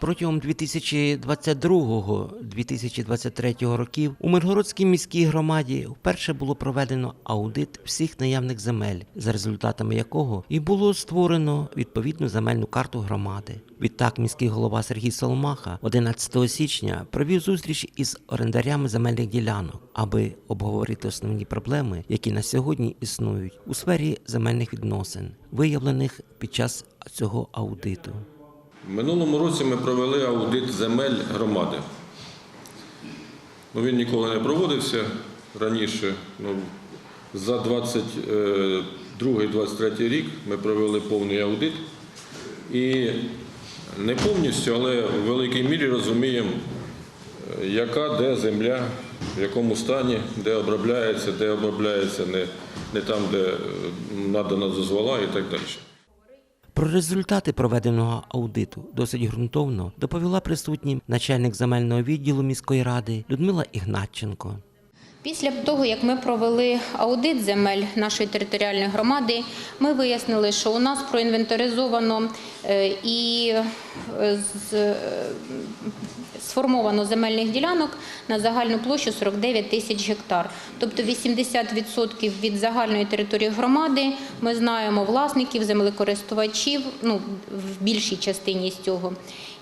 Протягом 2022-2023 років у Миргородській міській громаді вперше було проведено аудит всіх наявних земель, за результатами якого і було створено відповідну земельну карту громади. Відтак міський голова Сергій Соломаха 11 січня провів зустріч із орендарями земельних ділянок, аби обговорити основні проблеми, які на сьогодні існують у сфері земельних відносин, виявлених під час цього аудиту. Минулому році ми провели аудит земель громади. Ну, він ніколи не проводився раніше. Ну, за 22-23 рік ми провели повний аудит. І не повністю, але в великій мірі розуміємо, е, яка де земля, в якому стані, де обробляється, де обробляється не, там, де е, надано дозвола і так далі. Про результати проведеного аудиту досить ґрунтовно доповіла присутнім начальник земельного відділу міської ради Людмила Ігнатченко. Після того, як ми провели аудит земель нашої територіальної громади, ми вияснили, що у нас проінвентаризовано е, і е, сформовано земельних ділянок на загальну площу 49 тисяч гектар. Тобто 80% від загальної території громади ми знаємо власників, землекористувачів, ну, в більшій частині з цього.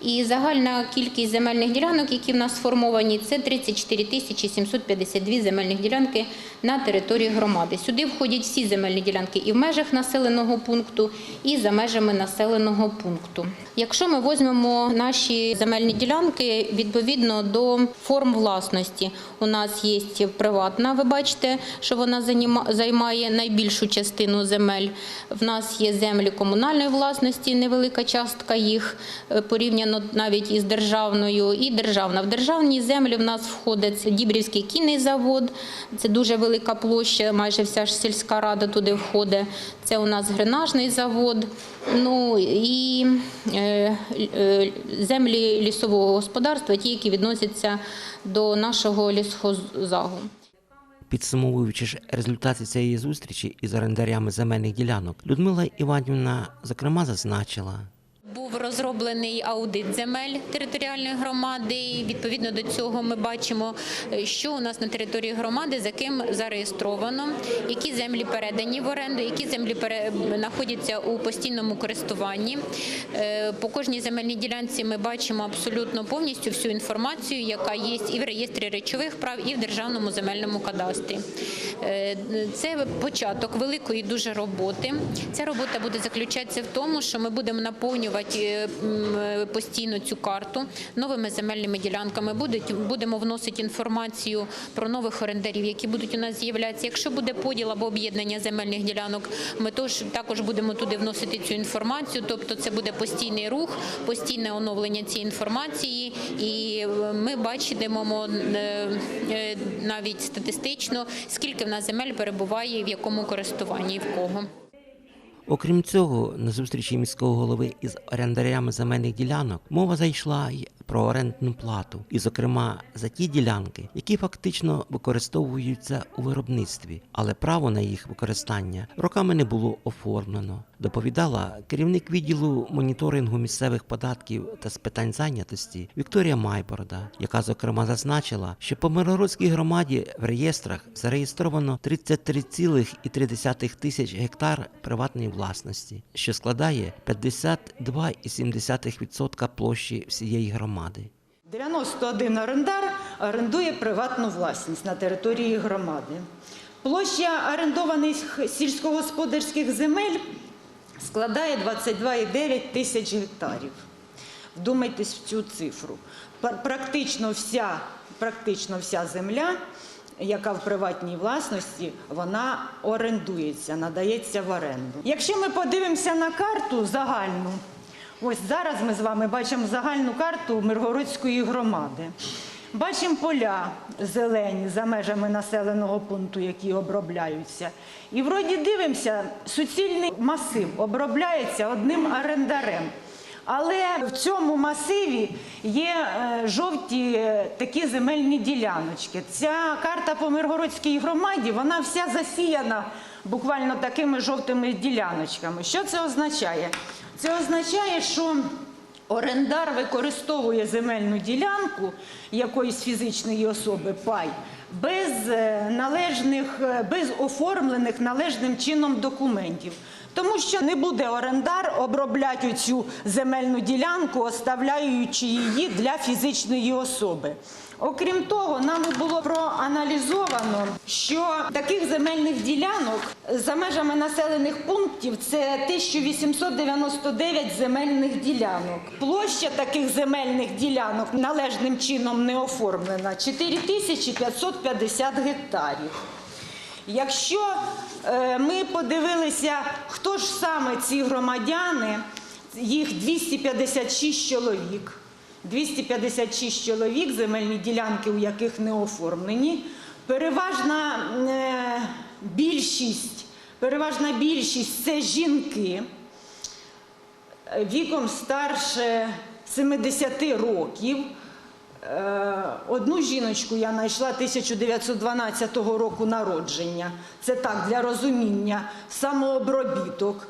І загальна кількість земельних ділянок, які в нас сформовані, це 34 тисячі 752 земельних ділянки на території громади. Сюди входять всі земельні ділянки і в межах населеного пункту, і за межами населеного пункту. Якщо ми візьмемо наші земельні ділянки відповідно до форм власності, у нас є приватна, ви бачите, що вона займає найбільшу частину земель. В нас є землі комунальної власності, невелика частка їх е, порівняно навіть із державною, і державна. В державні землі в нас входить Дібрівський кінний завод, це дуже велика площа, майже вся ж сільська рада туди входить. Це у нас гренажний завод. Ну і е, е, землі лісового господарства, ті, які відносяться до нашого лісхозагу. Підсумовуючи ж результати цієї зустрічі із орендарями земельних ділянок, Людмила Іванівна зокрема зазначила. Був розроблений аудит земель територіальної громади. І відповідно до цього ми бачимо, е, що у нас на території громади, за ким зареєстровано, які землі передані в оренду, які землі знаходяться у постійному користуванні. Е, По кожній земельній ділянці ми бачимо абсолютно повністю всю інформацію, яка є і в реєстрі речових прав, і в державному земельному кадастрі. Е, Це початок великої дуже роботи. Ця робота буде заключатися в тому, що ми будемо наповнювати е, е, постійно цю карту новими земельними ділянками. Будемо вносити інформацію про нових орендарів, які будуть у нас з'являтися. Якщо буде поділ або об'єднання земельних ділянок, ми також будемо туди вносити цю інформацію. Тобто, це буде постійний рух, постійне оновлення цієї інформації, і ми бачитимемо е, навіть статистично, скільки нас земель перебуває в якому користуванні і в кого. Окрім цього, на зустрічі міського голови із орендарями земельних ділянок мова зайшла й про орендну плату, і, зокрема, за ті ділянки, які фактично використовуються у виробництві, але право на їх використання роками не було оформлено. Доповідала керівник відділу моніторингу місцевих податків та з питань зайнятості Вікторія Майборода, яка зокрема зазначила, що по Миргородській громаді в реєстрах зареєстровано 33,3 тисяч гектар приватної власності, що складає 52,7% площі всієї громади. 91 орендар орендує приватну власність на території громади. Площа орендованих сільськогосподарських земель складає 22,9 тисяч гектарів. Вдумайтесь в цю цифру. Практично вся, практично вся земля, яка в приватній власності, вона орендується, надається в оренду. Якщо ми подивимося на карту загальну, ось зараз ми з вами бачимо загальну карту Миргородської громади. Бачимо поля зелені за межами населеного пункту, які обробляються. І вроді дивимося, суцільний масив обробляється одним орендарем. Але в цьому масиві є е, жовті е, такі земельні діляночки. Ця карта по Миргородській громаді, вона вся засіяна буквально такими жовтими діляночками. Що це означає? Це означає, що орендар використовує земельну ділянку якоїсь фізичної особи пай без е, належних, е, без оформлених належним чином документів. Тому що не буде орендар обробляти цю земельну ділянку, оставляючи її для фізичної особи. Окрім того, нами було проаналізовано, що таких земельних ділянок за межами населених пунктів це 1899 земельних ділянок. Площа таких земельних ділянок належним чином не оформлена 4550 гектарів. Якщо е, ми подивилися, хто ж саме ці громадяни, їх 256 чоловік. 256 чоловік, земельні ділянки, у яких не оформлені. Переважна е, більшість, переважна більшість це жінки е, віком старше 70 років. Е, Одну жіночку я знайшла 1912 року народження. Це так, для розуміння. Самообробіток.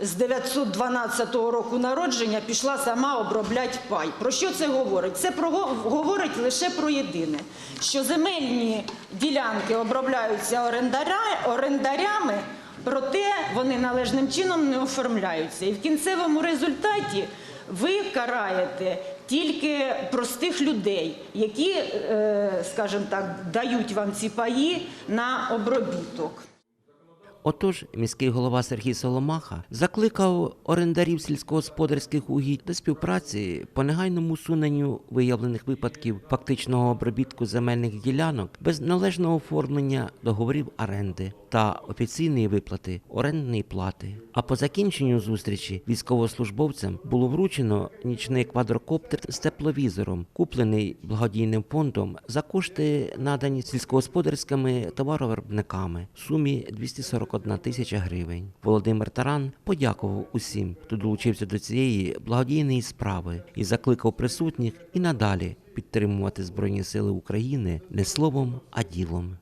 З 912 року народження пішла сама обробляти пай. Про що це говорить? Це про, говорить лише про єдине, що земельні ділянки обробляються орендаря, орендарями, проте вони належним чином не оформляються. І в кінцевому результаті ви караєте тільки простих людей, які, е, скажімо так, дають вам ці паї на обробіток. Отож, міський голова Сергій Соломаха закликав орендарів сільськогосподарських угідь до співпраці по негайному усуненню виявлених випадків фактичного обробітку земельних ділянок без належного оформлення договорів оренди та офіційної виплати орендної плати. А по закінченню зустрічі військовослужбовцям було вручено нічний квадрокоптер з тепловізором, куплений благодійним фондом за кошти, надані сільськогосподарськими товаровиробниками в сумі 241 тисяча гривень. Володимир Таран подякував усім, хто долучився до цієї благодійної справи і закликав присутніх і надалі підтримувати Збройні Сили України не словом, а ділом.